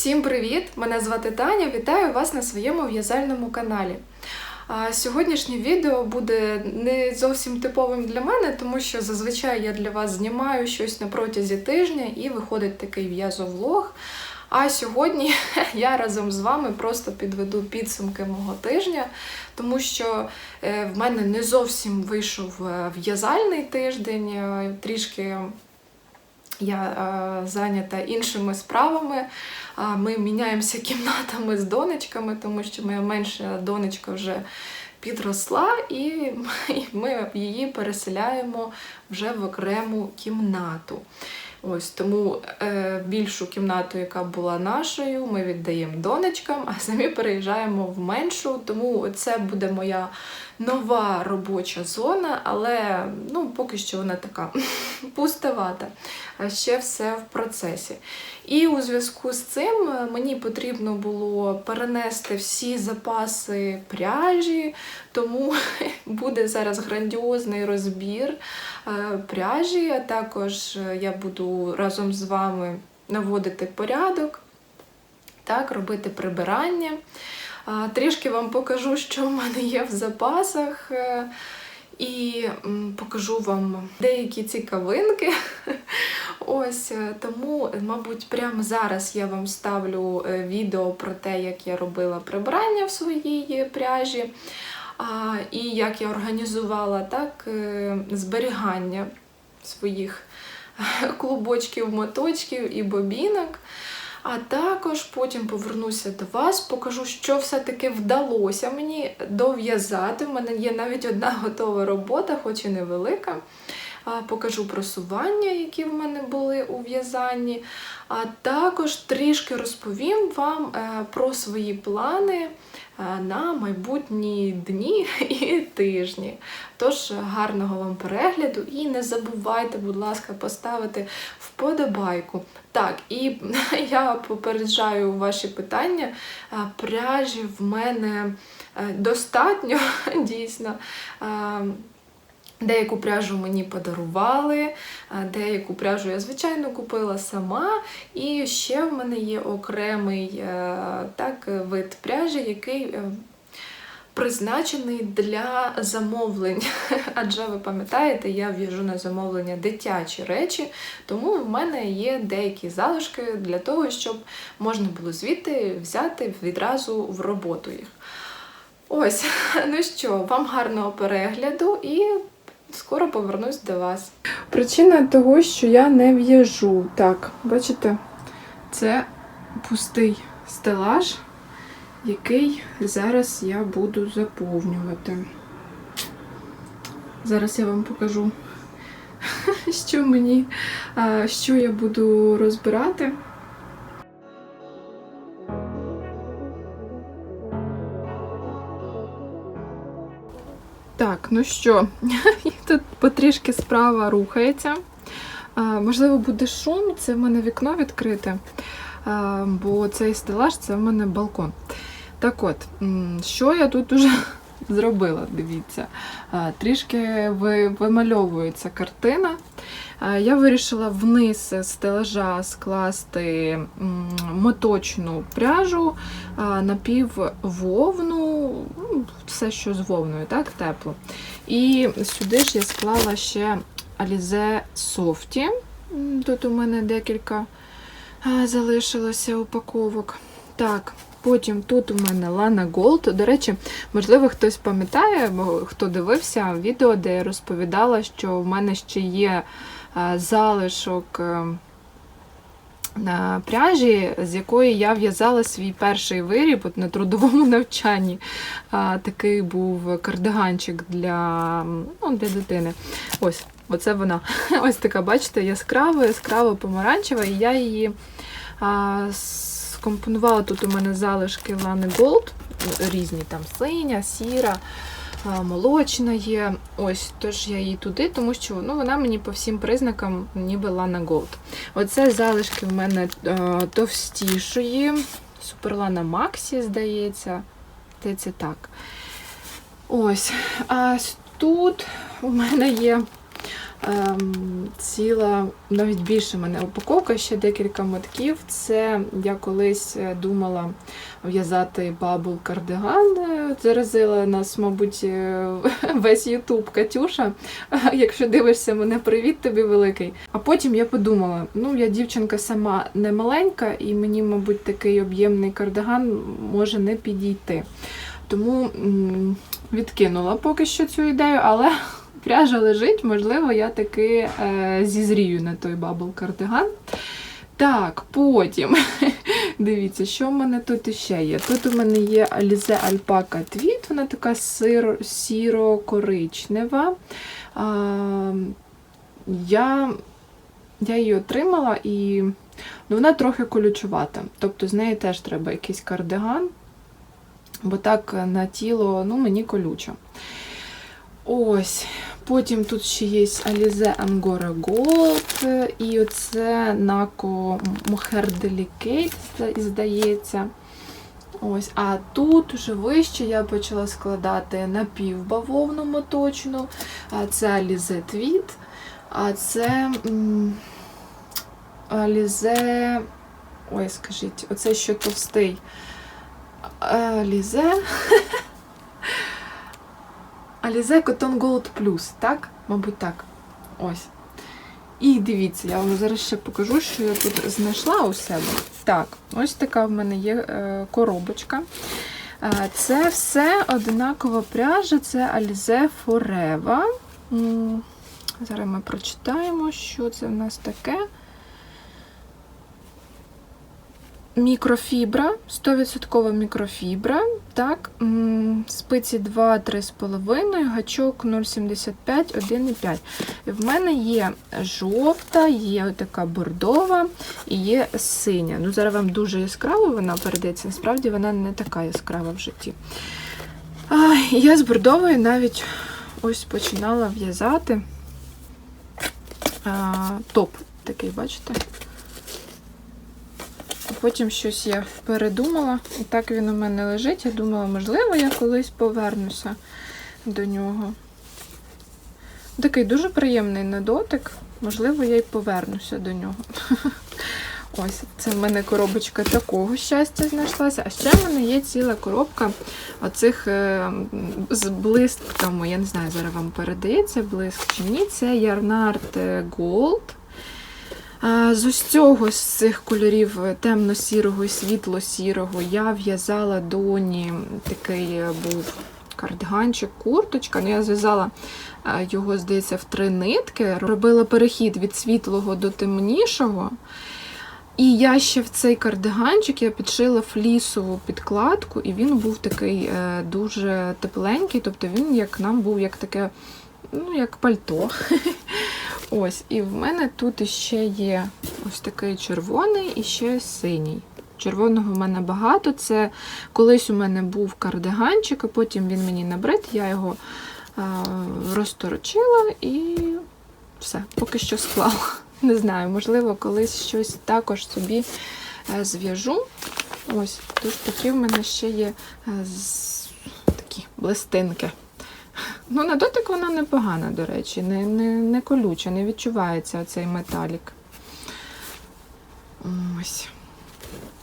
Всім привіт! Мене звати Таня. Вітаю вас на своєму в'язальному каналі. Сьогоднішнє відео буде не зовсім типовим для мене, тому що зазвичай я для вас знімаю щось на протязі тижня і виходить такий в'язовлог. А сьогодні я разом з вами просто підведу підсумки мого тижня, тому що е, в мене не зовсім вийшов е, в'язальний тиждень, е, трішки я е, зайнята іншими справами. Ми міняємося кімнатами з донечками, тому що моя менша донечка вже підросла, і ми її переселяємо вже в окрему кімнату. Ось тому е, більшу кімнату, яка була нашою, ми віддаємо донечкам, а самі переїжджаємо в меншу. Тому це буде моя нова робоча зона, але ну, поки що вона така пустовата. А ще все в процесі. І у зв'язку з цим е, мені потрібно було перенести всі запаси пряжі, тому буде зараз грандіозний розбір е, пряжі, а також е, я буду разом з вами наводити порядок, так, робити прибирання. Трішки вам покажу, що в мене є в запасах. І покажу вам деякі цікавинки. Ось тому, мабуть, прямо зараз я вам ставлю е, відео про те, як я робила прибирання в своїй пряжі, і як я організувала так е, зберігання своїх клубочків, моточків і бобінок. А також потім повернуся до вас, покажу, що все-таки вдалося мені дов'язати. У мене є навіть одна готова робота, хоч і невелика. Покажу просування, які в мене були у в'язанні. А також трішки розповім вам е, про свої плани е, на майбутні дні і тижні. Тож, гарного вам перегляду і не забувайте, будь ласка, поставити вподобайку. Так, і я попереджаю ваші питання. Е, пряжі в мене достатньо дійсно. Деяку пряжу мені подарували, деяку пряжу я, звичайно, купила сама. І ще в мене є окремий е, так, вид пряжі, який е, призначений для замовлень. Адже ви пам'ятаєте, я в'яжу на замовлення дитячі речі, тому в мене є деякі залишки для того, щоб можна було звідти взяти відразу в роботу їх. Ось, ну що, вам гарного перегляду і скоро повернусь до вас. Причина того, що я не в'яжу. Так, бачите, це пустий стелаж, який зараз я буду заповнювати. Зараз я вам покажу, що мені, що я буду розбирати. Так, ну що, тут потрішки справа рухається. Можливо, буде шум, це в мене вікно відкрите, бо цей стелаж це в мене балкон. Так от, що я тут уже зробила, дивіться, трішки вимальовується картина. Я вирішила вниз стелажа скласти моточну пряжу, напіввовну, ну, все, що з вовною, так, тепло. І сюди ж я склала ще Alize Softy. Тут у мене декілька залишилося упаковок. Так, Потім тут у мене Lana Gold. До речі, можливо, хтось пам'ятає, хто дивився відео, де я розповідала, що в мене ще є залишок е, на пряжі, з якої я в'язала свій перший виріб от на трудовому навчанні. Такий був кардиганчик для ну, для дитини. Ось, Оце вона. Ось така, бачите, яскрава, яскраво помаранчева, і я її а, скомпонувала тут у мене залишки Lana Gold, різні там синя, сіра молочна є. Ось, тож я її туди, тому що ну, вона мені по всім признакам ніби Lana Gold. Оце залишки в мене товстішої. Суперлана Максі, здається. Здається, так. Ось. А тут у мене є ціла, навіть більше мене упаковка, ще декілька мотків. Це я колись е, думала в'язати бабл кардиган. Е, Заразила нас, мабуть, е, весь Ютуб Катюша. Якщо дивишся мене, привіт тобі великий. А потім я подумала: ну, я дівчинка сама не маленька, і мені, мабуть, такий об'ємний кардиган може не підійти. Тому відкинула поки що цю ідею, але пряжа лежить, можливо, я таки е, зізрію на той бабл кардиган. Так, потім дивіться, що в мене тут іще є. Тут у мене є Alize Alpaca Tweed, вона така сіро-коричнева. А, я, я її отримала і ну, вона трохи колючувата. Тобто з неї теж треба якийсь кардиган, бо так на тіло ну, мені колюче. Ось. Потім тут ще є Alize Angora Gold, і оце Naco Mohair Delicate, здається. Ось, а тут вже вище я почала складати напівбавовну моточну, а це Alize Tweed, а це Alize, ой, скажіть, оце що товстий. Alize Alize Cotton Gold Plus, так? Мабуть, так. Ось. І дивіться, я вам зараз ще покажу, що я тут знайшла у себе. Так, ось така в мене є е, коробочка. Е, Це все одинакова пряжа, це Alize Forever. Зараз ми прочитаємо, що це в нас таке. Мікрофібра, 100% мікрофібра. Так, спиці 2, 3,5, гачок 0,75, 1,5. В мене є жовта, є така бордова і є синя. Ну, зараз вам дуже яскраво вона передається, насправді вона не така яскрава в житті. А, я з бордової навіть ось починала в'язати топ такий, бачите? Потім щось я передумала, і так він у мене лежить. Я думала, можливо, я колись повернуся до нього. Такий дуже приємний на дотик. Можливо, я й повернуся до нього. Ось, це в мене коробочка такого щастя знайшлася. А ще в мене є ціла коробка оцих е, з блистками. Я не знаю, зараз вам передається блиск чи ні. Це Ярнард Gold. З ось цього, з цих кольорів темно-сірого і світло-сірого, я в'язала доні такий е, був кардиганчик, курточка. Ну, я зв'язала е, його, здається, в три нитки. Робила перехід від світлого до темнішого. І я ще в цей кардиганчик я підшила флісову підкладку, і він був такий е, дуже тепленький, тобто він як нам був як таке, ну, як пальто. Ось, і в мене тут ще є ось такий червоний і ще синій. Червоного в мене багато. Це колись у мене був кардиганчик, а потім він мені набрид, я його е, розторочила і все, поки що склала. Не знаю, можливо, колись щось також собі е, зв'яжу. Ось, тож такі в мене ще є е, такі блистинки. Ну, на дотик вона непогана, до речі, не, не, не колюча, не відчувається цей металік. Ось.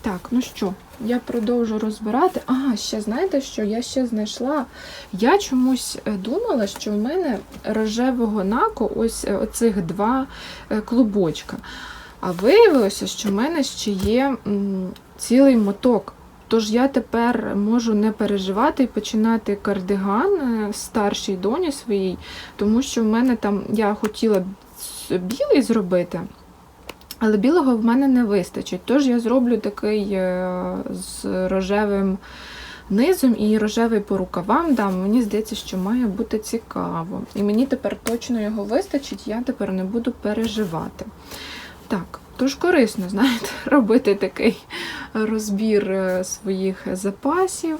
Так, ну що, я продовжу розбирати. А, ще знаєте, що я ще знайшла. Я чомусь е, думала, що в мене рожевого наку ось е, оцих два е, клубочка. А виявилося, що в мене ще є цілий моток. Тож я тепер можу не переживати і починати кардиган е, старшій доні своїй, тому що в мене там я хотіла білий зробити, але білого в мене не вистачить. Тож я зроблю такий е, з рожевим низом і рожевий по рукавам. Да, мені здається, що має бути цікаво. І мені тепер точно його вистачить, я тепер не буду переживати. Так, тож корисно, знаєте, робити такий розбір е, своїх запасів,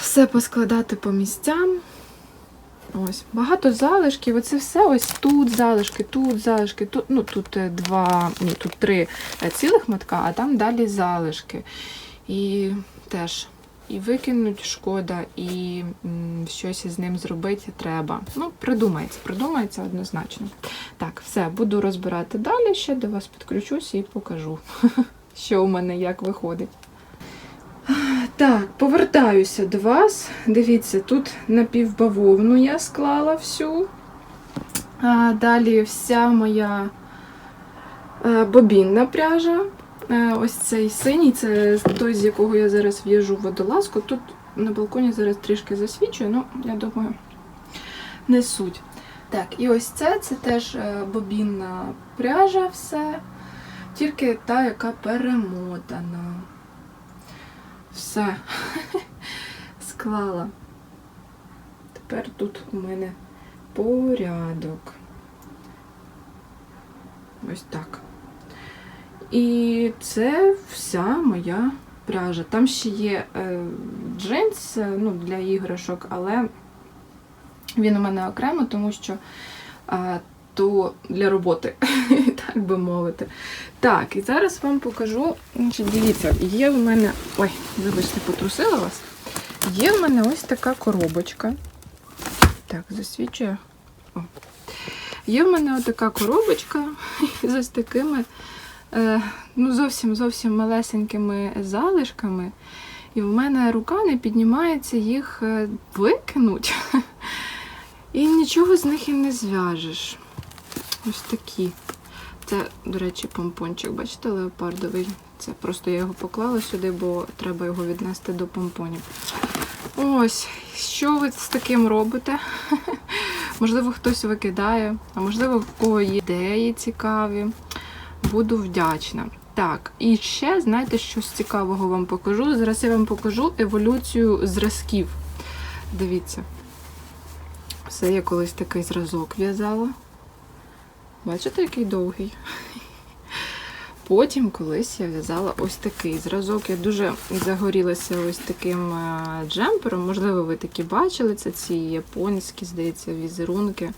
все поскладати по місцям. Ось, багато залишків. Оце все ось тут залишки, тут залишки, тут, ну тут е, два, ні, тут три е, цілих мотка, а там далі залишки. І теж і викинуть шкода, і щось із ним зробити треба. Ну, придумається, придумається однозначно. Так, все, буду розбирати далі, ще до вас підключуся і покажу, що у мене як виходить. Так, повертаюся до вас. Дивіться, тут напівбавовну я склала всю. А, далі вся моя е, бобінна пряжа. Е, ось цей синій, це той, з якого я зараз в'яжу водолазку. Тут на балконі зараз трішки засвічує, ну, я думаю, не суть. Так, і ось це це теж е, бобінна пряжа, все. Тільки та, яка перемотана. Все. Склала. Тепер тут у мене порядок. Ось так. І це вся моя пряжа. Там ще є е, джинс е, ну, для іграшок, але він у мене окремо, тому що е, то для роботи, так би мовити. Так, і зараз вам покажу. Дивіться, є в мене. Ой, вибачте, потрусила вас. Є в мене ось така коробочка. Так, засвічує. О. Є в мене така коробочка з ось такими ну, зовсім зовсім малесенькими залишками. І в мене рука не піднімається їх е, викинуть. І нічого з них і не зв'яжеш. Ось такі. Це, до речі, помпончик, бачите, леопардовий. Це просто я його поклала сюди, бо треба його віднести до помпонів. Ось, що ви з таким робите? Можливо, хтось викидає, а можливо, в кого є ідеї цікаві. Буду вдячна. Так, і ще, знаєте, що цікавого вам покажу? Зараз я вам покажу еволюцію зразків. Дивіться. Це я колись такий зразок в'язала. Бачите, який довгий? Потім колись я в'язала ось такий зразок. Я дуже загорілася ось таким е, джемпером. Можливо, ви такі бачили. Це ці японські, здається, візерунки.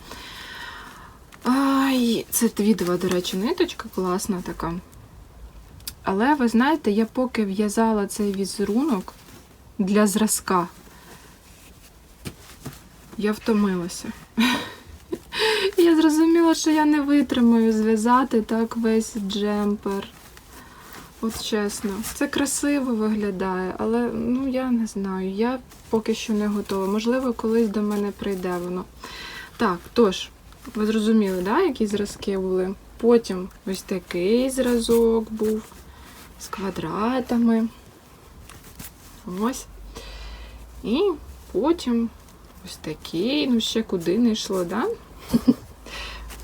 Ай, це твідова, до речі, ниточка класна така. Але ви знаєте, я поки в'язала цей візерунок для зразка, я втомилася. Я зрозуміла, що я не витримаю зв'язати так весь джемпер. От чесно, це красиво виглядає, але ну я не знаю, я поки що не готова. Можливо, колись до мене прийде воно. Так, тож, ви зрозуміли, да, які зразки були? Потім ось такий зразок був з квадратами. Ось. І потім ось такий, ну ще куди не йшло, да?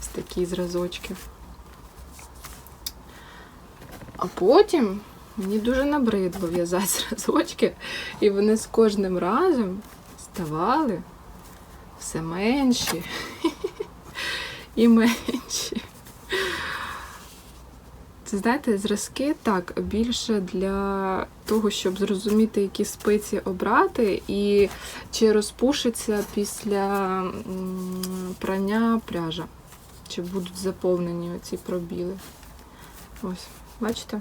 Ось такі зразочки. А потім мені дуже набридло в'язати зразочки, і вони з кожним разом ставали все менші і менші. Це, знаєте, зразки так більше для того, щоб зрозуміти, які спиці обрати, і чи розпушиться після прання пряжа, чи будуть заповнені оці пробіли. Ось, бачите?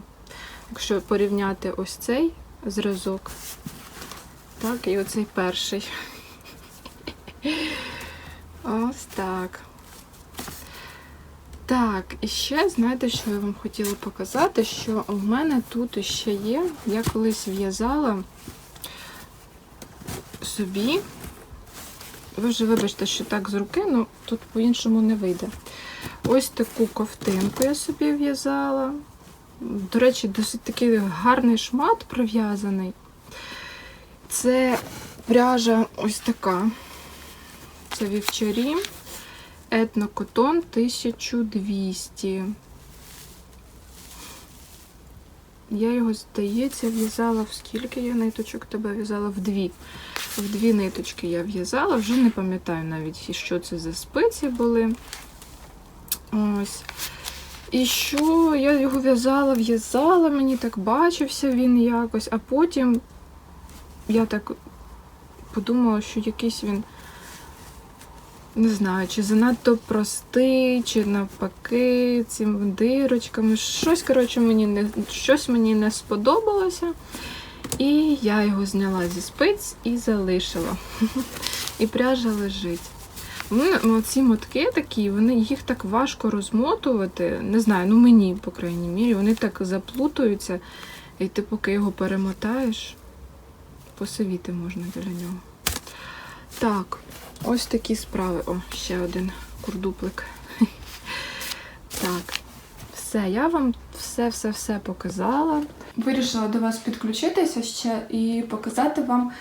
Якщо порівняти ось цей зразок, так, і оцей перший. Ось так. Так, і ще, знаєте, що я вам хотіла показати, що в мене тут ще є, я колись в'язала собі. Ви вже вибачте, що так з руки, ну тут по-іншому не вийде. Ось таку ковтинку я собі в'язала. До речі, досить такий гарний шмат пров'язаний. Це пряжа ось така. Це вівчарі. Етнокотон 1200. Я його, здається, в'язала в скільки я ниточок тебе в'язала? В дві. В дві ниточки я в'язала, вже не пам'ятаю навіть, що це за спиці були. Ось. І що я його в'язала, в'язала, мені так бачився він якось, а потім я так подумала, що якийсь він. Не знаю, чи занадто простий, чи навпаки, цими дирочками. Щось, коротше, мені не щось мені не сподобалося. І я його зняла зі спиць і залишила. І пряжа лежить. Вони, ці мотки такі, вони їх так важко розмотувати. Не знаю, ну мені, по крайній мірі, вони так заплутуються. І ти поки його перемотаєш, посивіти можна біля нього. Так, ось такі справи. О, ще один курдуплик. Так, все, я вам все-все-все показала. Вирішила до вас підключитися ще і показати вам.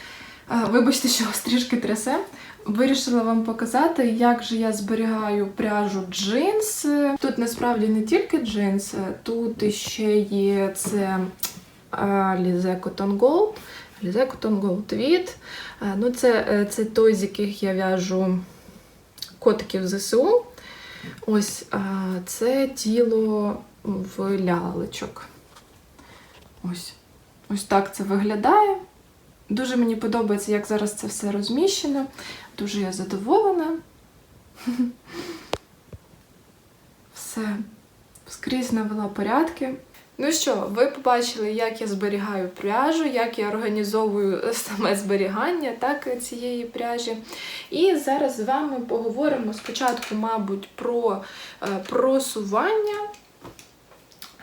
е, Вибачте, що вас трішки трясе. Вирішила вам показати, як же я зберігаю пряжу джинс. Тут насправді не тільки джинс, е, тут ще є це Лізе Cotton Gold. Лізе Cotton Gold Ну, це, е, це той, з яких я в'яжу котиків ЗСУ. Ось це тіло в лялечок. Ось. Ось так це виглядає. Дуже мені подобається, як зараз це все розміщено. Дуже я задоволена. Все. Скрізь навела порядки. Ну що, ви побачили, як я зберігаю пряжу, як я організовую саме зберігання так, цієї пряжі. І зараз з вами поговоримо спочатку, мабуть, про е, просування.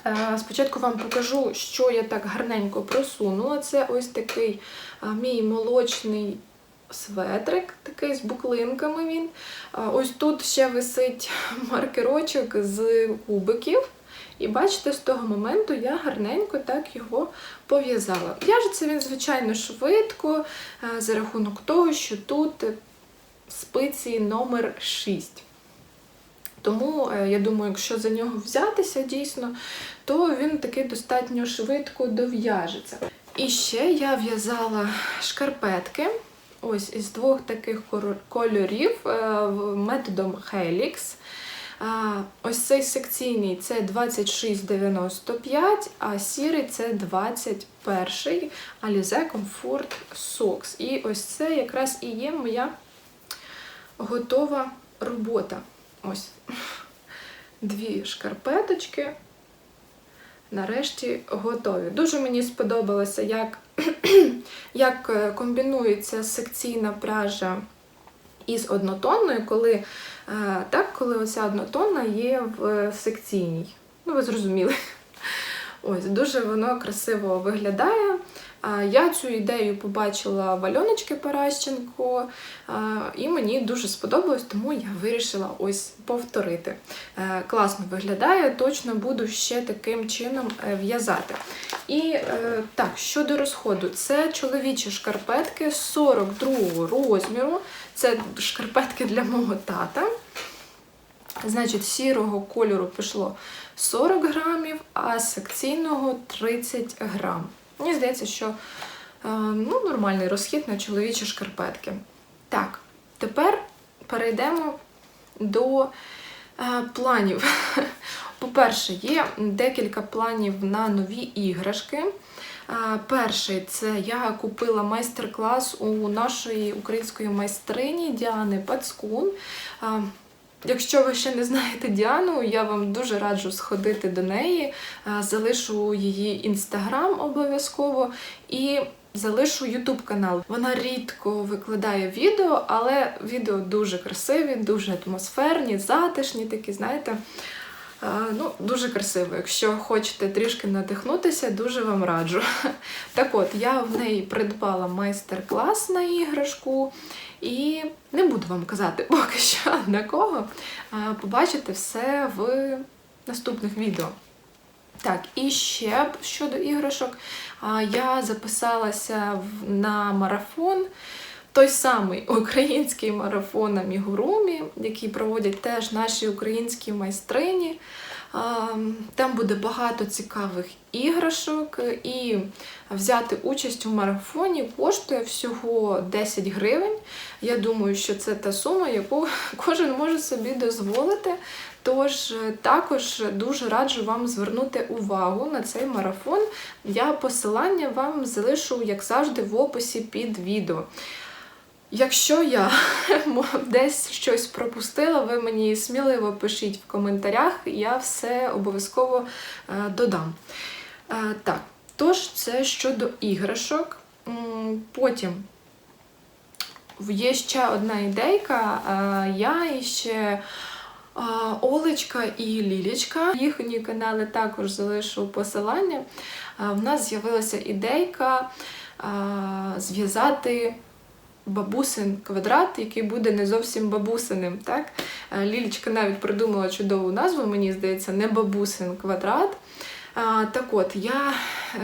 Е, Спочатку вам покажу, що я так гарненько просунула. Це ось такий е, мій молочний светрик, такий з буклинками він. Е, Ось тут ще висить маркерочок з кубиків. І бачите, з того моменту я гарненько так його пов'язала. В'яжеться він, звичайно, швидко, е, за рахунок того, що тут спиці номер 6. Тому, е, я думаю, якщо за нього взятися дійсно, то він таки достатньо швидко дов'яжеться. І ще я в'язала шкарпетки. Ось із двох таких кольорів е, методом Helix. Ось цей секційний це 26,95, а сірий це 21 Alize Comfort Socks. І ось це якраз і є моя готова робота. Ось дві шкарпеточки. Нарешті готові. Дуже мені сподобалося, як, як е, комбінується секційна пряжа із однотонною, коли, так, коли оця однотонна є в секційній. Ну, ви зрозуміли. Ось, дуже воно красиво виглядає. Я цю ідею побачила в Альоночки Паращенко, і мені дуже сподобалось, тому я вирішила ось повторити. Е, Класно виглядає, точно буду ще таким чином е, в'язати. І е, так, щодо розходу, це чоловічі шкарпетки 42 розміру. Це шкарпетки для мого тата. Значить, сірого кольору пішло 40 грамів, а секційного 30 грам. Мені здається, що е, ну, нормальний розхід на чоловічі шкарпетки. Так, тепер перейдемо до е, планів. По-перше, є декілька планів на нові іграшки. Перший це я купила майстер-клас у нашої української майстрині Діани Пацкун. А, Якщо ви ще не знаєте Діану, я вам дуже раджу сходити до неї. Залишу її інстаграм обов'язково і залишу ютуб канал. Вона рідко викладає відео, але відео дуже красиві, дуже атмосферні, затишні такі, знаєте. Ну, дуже красиво. Якщо хочете трішки надихнутися, дуже вам раджу. Так от, я в неї придбала майстер-клас на іграшку, і не буду вам казати поки що на кого. Побачите все в наступних відео. Так, і ще щодо іграшок, я записалася на марафон. Той самий український марафон Амігурумі, який проводять теж наші українські майстрині. Там буде багато цікавих іграшок, і взяти участь у марафоні коштує всього 10 гривень. Я думаю, що це та сума, яку кожен може собі дозволити. Тож е, також дуже раджу вам звернути увагу на цей марафон. Я посилання вам залишу, як завжди, в описі під відео. Якщо я десь щось пропустила, ви мені сміливо пишіть в коментарях, я все обов'язково е, додам. Е, Так, Тож, це щодо іграшок. Потім є ще одна ідейка. Е, Я ще Олечка і Лілічка. Їхні канали також залишу посилання. В нас з'явилася ідейка зв'язати бабусин квадрат, який буде не зовсім бабусиним. Так? Е, Лілічка навіть придумала чудову назву, мені здається, не бабусин квадрат. Так от, я е,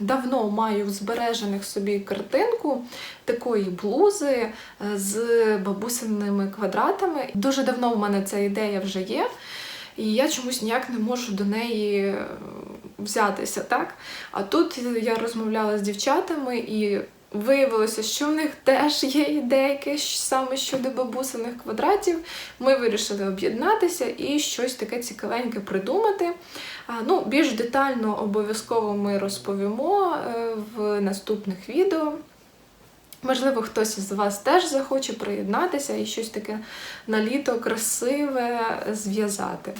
давно маю в збережених собі картинку такої блузи е, з бабусиними квадратами. Дуже давно в мене ця ідея вже є, і я чомусь ніяк не можу до неї взятися. Так? А тут я розмовляла з дівчатами і. Виявилося, що в них теж є ідейки саме щодо бабусиних квадратів. Ми вирішили об'єднатися і щось таке цікавеньке придумати. Ну, більш детально обов'язково ми розповімо е, в наступних відео. Можливо, хтось із вас теж захоче приєднатися і щось таке на літо красиве зв'язати.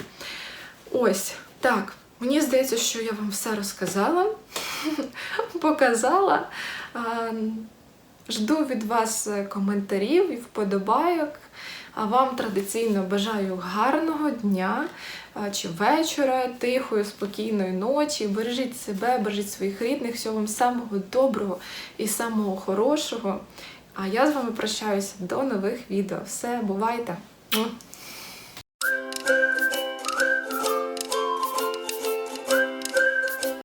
Ось так. Мені здається, що я вам все розказала, показала. Жду від вас е, коментарів і вподобайок. А вам традиційно бажаю гарного дня чи вечора, тихої, спокійної ночі. Бережіть себе, бережіть своїх рідних, всього вам самого доброго і самого хорошого. А я з вами прощаюся до нових відео. Все, бувайте!